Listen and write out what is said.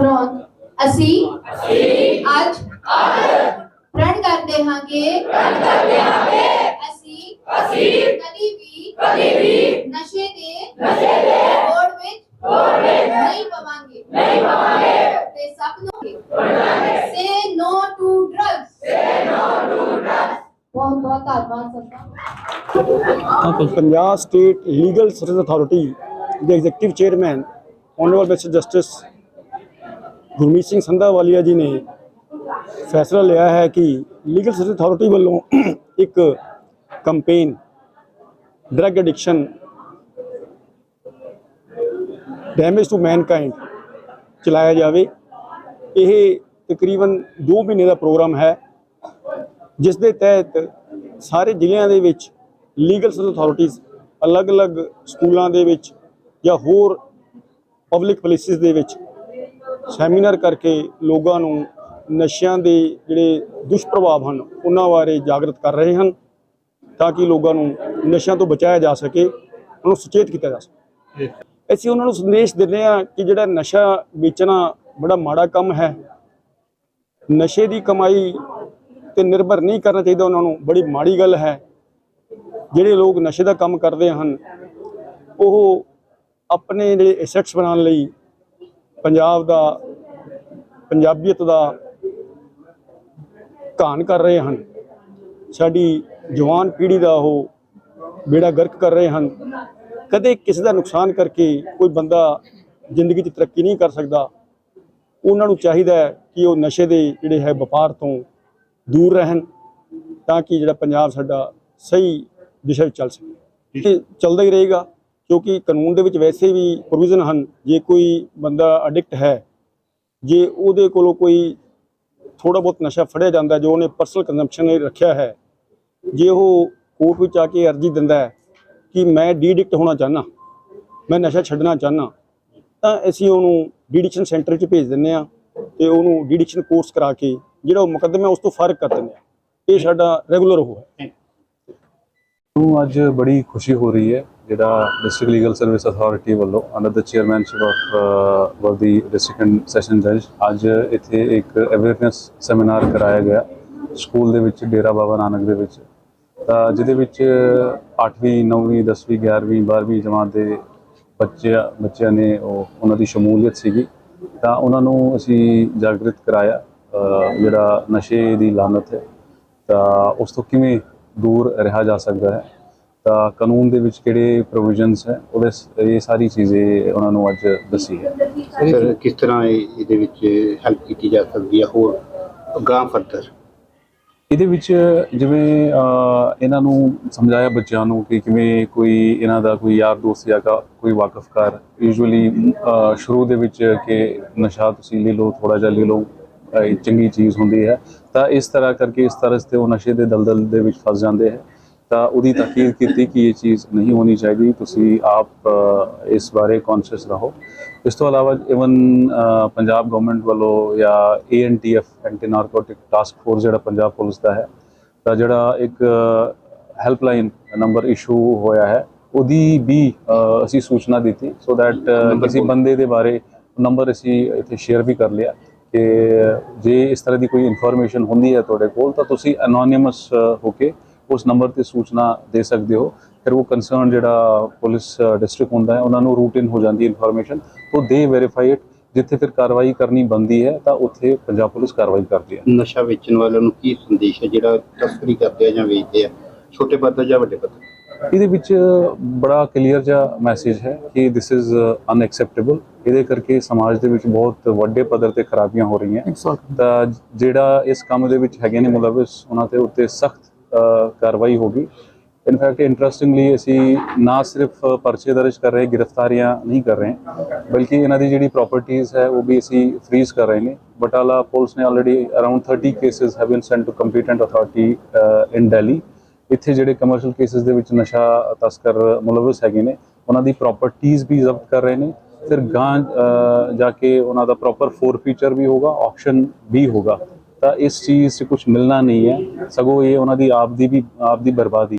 ਅਸੀਂ ਅੱਜ ਪ੍ਰਣ ਕਰਦੇ ਹਾਂ ਕਿ ਅਸੀਂ ਕਦੀ ਵੀ ਨਸ਼ੇ ਦੇ ਹੋੜ ਵਿੱਚ ਨਹੀਂ ਪਵਾਂਗੇ। ਤੇ ਸਭ ਨੂੰ ਸੇ ਨੋ ਟੂ ਡਰੱਗਸ। ਬਹੁਤ ਬਹੁਤ ਧੰਨਵਾਦ ਸਭ ਦਾ। Punjab state legal service authority ਦੇ executive chairman honourable mister justice Gurmeet Singh Sandhawalia ji ਨੇ ਫੈਸਲਾ ਲਿਆ ਹੈ ਕਿ ਲੀਗਲ ਸਰਵਿਸ ਅਥਾਰਟੀ ਵੱਲੋਂ ਇੱਕ campaign drug addiction damage to mankind ਚਲਾਇਆ ਜਾਵੇ। ਇਹ ਤਕਰੀਬਨ 2 ਮਹੀਨੇ ਦਾ ਪ੍ਰੋਗਰਾਮ ਹੈ, ਜਿਸ ਦੇ ਤਹਿਤ ਸਾਰੇ ਜ਼ਿਲ੍ਹਿਆਂ ਦੇ ਵਿੱਚ ਲੀਗਲ ਸਰਵਿਸ ਅਥਾਰਟੀਆਂ ਅਲੱਗ-ਅਲੱਗ ਸਕੂਲਾਂ ਦੇ ਵਿੱਚ ਜਾਂ ਹੋਰ ਪਬਲਿਕ ਪਲੇਸਿਸ ਦੇ ਵਿੱਚ ਸੈਮੀਨਾਰ ਕਰਕੇ ਲੋਕਾਂ ਨੂੰ ਨਸ਼ਿਆਂ ਦੇ ਜਿਹੜੇ ਦੁਸ਼ਪ੍ਰਭਾਵ ਹਨ, ਉਹਨਾਂ ਬਾਰੇ ਜਾਗਰਤ ਕਰ ਰਹੇ ਹਨ ਤਾਂ ਕਿ ਲੋਕਾਂ ਨੂੰ ਨਸ਼ਿਆਂ ਤੋਂ ਬਚਾਇਆ ਜਾ ਸਕੇ, ਉਹਨੂੰ ਸੁਚੇਤ ਕੀਤਾ ਜਾ ਸਕੇ। ਅਸੀਂ ਉਹਨਾਂ ਨੂੰ ਸੰਦੇਸ਼ ਦਿੰਦੇ ਹਾਂ ਕਿ ਜਿਹੜਾ ਨਸ਼ਾ ਵੇਚਣਾ ਬੜਾ ਮਾੜਾ ਕੰਮ ਹੈ, ਨਸ਼ੇ ਦੀ ਕਮਾਈ ਤੇ ਨਿਰਭਰ ਨਹੀਂ ਕਰਨਾ ਚਾਹੀਦਾ ਉਹਨਾਂ ਨੂੰ, ਬੜੀ ਮਾੜੀ ਗੱਲ ਹੈ। ਜਿਹੜੇ ਲੋਕ ਨਸ਼ੇ ਦਾ ਕੰਮ ਕਰਦੇ ਹਨ, ਉਹ ਆਪਣੇ ਜਿਹੜੇ ਐਸੈਟਸ ਬਣਾਉਣ ਲਈ ਪੰਜਾਬ ਦਾ ਪੰਜਾਬੀਅਤ ਦਾ ਘਾਣ ਕਰ ਰਹੇ ਹਨ। ਸਾਡੀ ਜਵਾਨ ਪੀੜ੍ਹੀ ਦਾ ਉਹ ਬੇੜਾ ਗਰਕ ਕਰ ਰਹੇ ਹਨ। ਕਦੇ ਕਿਸੇ ਦਾ ਨੁਕਸਾਨ ਕਰਕੇ ਕੋਈ ਬੰਦਾ ਜ਼ਿੰਦਗੀ 'ਚ ਤਰੱਕੀ ਨਹੀਂ ਕਰ ਸਕਦਾ। ਉਹਨਾਂ ਨੂੰ ਚਾਹੀਦਾ ਹੈ ਕਿ ਉਹ ਨਸ਼ੇ ਦੇ ਜਿਹੜੇ ਹੈ ਵਪਾਰ ਤੋਂ ਦੂਰ ਰਹਿਣ ਤਾਂ ਕਿ ਜਿਹੜਾ ਪੰਜਾਬ ਸਾਡਾ ਸਹੀ ਦਿਸ਼ਾ ਵਿੱਚ ਚੱਲ ਸਕੇ। ਚੱਲਦਾ ਹੀ ਰਹੇਗਾ। ਕਿਉਂਕਿ ਕਾਨੂੰਨ ਦੇ ਵਿੱਚ ਵੈਸੇ ਵੀ ਪ੍ਰੋਵੀਜ਼ਨ ਹਨ, ਜੇ ਕੋਈ ਬੰਦਾ ਐਡਿਕਟ ਹੈ, ਜੇ ਉਹਦੇ ਕੋਲੋਂ ਕੋਈ ਥੋੜਾ ਬਹੁਤ ਨਸ਼ਾ ਫੜਿਆ ਜਾਂਦਾ, ਜੋ ਉਹਨੇ ਪਰਸਨਲ ਕੰਜ਼ੰਪਸ਼ਨ ਲਈ ਰੱਖਿਆ ਹੈ, ਜੇ ਉਹ ਕੋਰਟ ਵਿੱਚ ਆ ਕੇ ਅਰਜ਼ੀ ਦਿੰਦਾ ਕਿ ਮੈਂ ਡੀਡਿਕਟ ਹੋਣਾ ਚਾਹਨਾ ਮੈਂ ਨਸ਼ਾ ਛੱਡਣਾ ਚਾਹਨਾ ਤਾਂ ਅਸੀਂ ਉਹਨੂੰ ਡੀਡਿਕਸ਼ਨ ਸੈਂਟਰ 'ਚ ਭੇਜ ਦਿੰਦੇ ਆ ਤੇ ਉਹਨੂੰ ਡੀਡਿਕਸ਼ਨ ਕੋਰਸ ਕਰਾ ਕੇ ਜਿਹੜਾ ਉਹ ਮੁਕੱਦਮਾ ਉਸ ਤੋਂ ਫ਼ਰਕ ਕਰ ਦਿੰਦੇ ਆ ਇਹ ਸਾਡਾ ਰੈਗੂਲਰ ਉਹ ਹੈ। ਨੂੰ ਅੱਜ ਬੜੀ ਖੁਸ਼ੀ ਹੋ ਰਹੀ ਹੈ ਜਿਹੜਾ ਡਿਸਟ੍ਰਿਕਟ ਲੀਗਲ ਸਰਵਿਸ ਅਥਾਰਟੀ ਵੱਲੋਂ under the chairmanship of our the district session ਜੱਜ ਅੱਜ ਇੱਥੇ ਇੱਕ ਅਵੇਅਰਨੈਸ ਸੈਮੀਨਾਰ ਕਰਾਇਆ ਗਿਆ ਸਕੂਲ ਦੇ ਵਿੱਚ ਡੇਰਾ ਬਾਬਾ ਨਾਨਕ ਦੇ ਵਿੱਚ। ਤਾਂ ਜਿਹਦੇ ਵਿੱਚ 8ਵੀਂ 9ਵੀਂ 10ਵੀਂ 11ਵੀਂ 12ਵੀਂ ਜਮਾਤ ਦੇ ਬੱਚਿਆਂ ਬੱਚਿਆਂ ਨੇ ਉਹ ਉਹਨਾਂ ਦੀ ਸ਼ਮੂਲੀਅਤ ਸੀਗੀ। ਤਾਂ ਉਹਨਾਂ ਨੂੰ ਅਸੀਂ ਜਾਗਰਿਤ ਕਰਾਇਆ ਜਿਹੜਾ ਨਸ਼ੇ ਦੀ ਲਾਨਤ ਹੈ। ਤਾਂ ਉਸ ਤੋਂ ਕਿਵੇਂ ਦੂਰ ਰਿਹਾ ਜਾ ਸਕਦਾ ਹੈ? ਤਾਂ ਕਾਨੂੰਨ ਦੇ ਵਿੱਚ ਕਿਹੜੇ ਪ੍ਰੋਵੀਜ਼ਨਸ ਹੈ ਉਹਦੇ ਸ- ਇਹ ਸਾਰੀ ਚੀਜ਼ੇ ਉਹਨਾਂ ਨੂੰ ਅੱਜ ਦੱਸੀ ਹੈ। ਸਰ ਕਿਸ ਤਰ੍ਹਾਂ ਇਹ- ਇਹਦੇ ਵਿੱਚ ਹੈਲਪ ਕੀਤੀ ਜਾ ਸਕਦੀ ਹੈ ਹੋਰ ਗਾਂ ਫਰਦਰ ਇਹਦੇ ਵਿੱਚ ਜਿਵੇਂ ਇਹਨਾਂ ਨੂੰ ਸਮਝਾਇਆ ਬੱਚਿਆਂ ਨੂੰ ਕਿ ਕਿਵੇਂ ਕੋਈ ਇਹਨਾਂ ਦਾ ਕੋਈ ਯਾਰ ਦੋਸਤ ਜਾਂ ਕਾ- ਕੋਈ ਵਾਕਫਕਾਰ ਯੂਜੂਅਲੀ ਸ਼ੁਰੂ ਦੇ ਵਿੱਚ ਕਿ ਨਸ਼ਾ ਤੁਸੀਂ ਲੈ ਲਓ ਥੋੜਾ ਜਿਹਾ ਲੈ ਲਓ ਇਹ ਚੰਗੀ ਚੀਜ਼ ਹੁੰਦੀ ਹੈ। ਤਾਂ ਇਸ ਤਰ੍ਹਾਂ ਕਰਕੇ ਇਸ ਤਰ੍ਹਾਂ ਤੇ ਉਹ ਨਸ਼ੇ ਦੇ ਦਲਦਲ ਦੇ ਵਿੱਚ ਫਸ ਜਾਂਦੇ ਹੈ। ਤਾਂ ਉਹਦੀ ਤਾਕੀਦ ਕੀਤੀ ਕਿ ਇਹ ਚੀਜ਼ ਨਹੀਂ ਹੋਣੀ ਚਾਹੀਦੀ। ਤੁਸੀਂ ਆਪ ਇਸ ਬਾਰੇ ਕੌਨਸ਼ੀਅਸ ਰਹੋ। ਇਸ ਤੋਂ ਇਲਾਵਾ ਇਵਨ ਪੰਜਾਬ ਗਵਰਨਮੈਂਟ ਵੱਲੋਂ ਜਾਂ ANTF anti narcotic task force ਜਿਹੜਾ ਪੰਜਾਬ ਪੁਲਿਸ ਦਾ ਹੈ ਤਾਂ ਜਿਹੜਾ ਇੱਕ ਹੈਲਪਲਾਈਨ ਨੰਬਰ ਇਸ਼ੂ ਹੋਇਆ ਹੈ ਉਹਦੀ ਵੀ ਅਸੀਂ ਸੂਚਨਾ ਦਿੱਤੀ। ਸੋ ਦੈਟ ਕਿਸੇ ਬੰਦੇ ਦੇ ਬਾਰੇ ਨੰਬਰ ਅਸੀਂ ਇੱਥੇ ਸ਼ੇਅਰ ਵੀ ਕਰ ਲਿਆ ਕਿ ਜੇ ਇਸ ਤਰ੍ਹਾਂ ਦੀ ਕੋਈ ਇਨਫੋਰਮੇਸ਼ਨ ਹੁੰਦੀ ਹੈ ਤੁਹਾਡੇ ਕੋਲ ਤਾਂ ਤੁਸੀਂ ਅਨੋਨਿਮਸ ਹੋ ਕੇ ਉਸ ਨੰਬਰ ਤੇ ਸੂਚਨਾ ਦੇ ਸਕਦੇ ਹੋ। ਫਿਰ ਉਹ ਕੰਸਰਨ ਜਿਹੜਾ ਪੁਲਿਸ ਡਿਸਟ੍ਰਿਕਟ ਹੁੰਦਾ ਹੈ ਉਹਨਾਂ ਨੂੰ ਰੂਟਿਨ ਹੋ ਜਾਂਦੀ ਹੈ ਇਨਫੋਰਮੇਸ਼ਨ ਤੋਂ ਦੇ ਵੈਰੀਫਾਈ ਇਟ ਜਿੱਥੇ ਫਿਰ ਕਾਰਵਾਈ ਕਰਨੀ ਬੰਦੀ ਹੈ ਤਾਂ ਉੱਥੇ ਪੰਜਾਬ ਪੁਲਿਸ ਕਾਰਵਾਈ ਕਰਦੀ ਹੈ। ਨਸ਼ਾ ਵੇਚਣ ਵਾਲਿਆਂ ਨੂੰ ਕੀ ਸੰਦੇਸ਼ ਹੈ? ਜਿਹੜਾ ਤਸਕਰੀ ਕਰਦੇ ਆ ਜਾਂ ਵੇਚਦੇ ਆ? ਛੋਟੇ ਪੱਧਰ ਜਾਂ ਵੱਡੇ ਪੱਧਰ? ਇਹਦੇ ਵਿੱਚ ਬੜਾ ਕਲੀਅਰ ਜਿਹਾ ਮੈਸੇਜ ਹੈ ਕਿ ਥਿਸ ਇਜ਼ ਅਨਐਕਸੈਪਟੇਬਲ ਇਹਦੇ ਕਰਕੇ ਸਮਾਜ ਦੇ ਵਿੱਚ ਬਹੁਤ ਵੱਡੇ ਪੱਧਰ ਤੇ ਖਰਾਬੀਆਂ ਹੋ ਰਹੀਆਂ। ਤਾਂ ਜਿਹੜਾ ਇਸ ਕੰਮ ਦੇ ਵਿੱਚ ਹੈਗੇ ਨੇ ਮੁਲਵਿਸ ਉਹਨਾਂ ਤੇ ਉੱਤੇ ਸਖਤ ਕਾਰਵਾਈ ਹੋਗੀ ਇਨਫੈਕਟ ਇੰਟਰਸਟਿੰਗਲੀ ਅਸੀਂ ਨਾ ਸਿਰਫ ਪਰਚੇ ਦਰਜ ਕਰ ਰਹੇ, ਗ੍ਰਿਫਤਾਰੀਆਂ ਨਹੀਂ ਕਰ ਰਹੇ, ਬਲਕਿ ਇਹਨਾਂ ਦੀ ਜਿਹੜੀ ਪ੍ਰਾਪਰਟੀਆਂ ਹੈ, ਉਹ ਵੀ ਅਸੀਂ ਫ੍ਰੀਜ਼ ਕਰ ਰਹੇ ਨੇ। ਬਟਾਲਾ ਪੁਲਿਸ ਨੇ already around 30 cases have been sent to competent authority in Delhi ਇੱਥੇ ਜਿਹੜੇ ਕਮਰਸ਼ੀਅਲ ਕੇਸਿਸ ਦੇ ਵਿੱਚ ਨਸ਼ਾ ਤਸਕਰ ਮੁਲਵਿਸ ਹੈਗੇ ਨੇ, ਉਹਨਾਂ ਦੀ ਪ੍ਰਾਪਰਟੀਆਂ ਵੀ ਜ਼ਬਤ ਕਰ ਰਹੇ ਨੇ। ਫਿਰ ਗਾਂ ਜਾ ਕੇ ਉਹਨਾਂ ਦਾ ਪ੍ਰੋਪਰ ਫੋਰ ਫੀਚਰ ਵੀ ਹੋਗਾ ਆਕਸ਼ਨ ਵੀ ਹੋਗਾ ਤਾਂ ਇਸ ਚੀਜ਼ 'ਚ ਕੁਝ ਮਿਲਣਾ ਨਹੀਂ ਹੈ। ਸਗੋਂ ਇਹ ਉਹਨਾਂ ਦੀ ਆਪ ਦੀ ਵੀ ਆਪ ਦੀ ਬਰਬਾਦੀ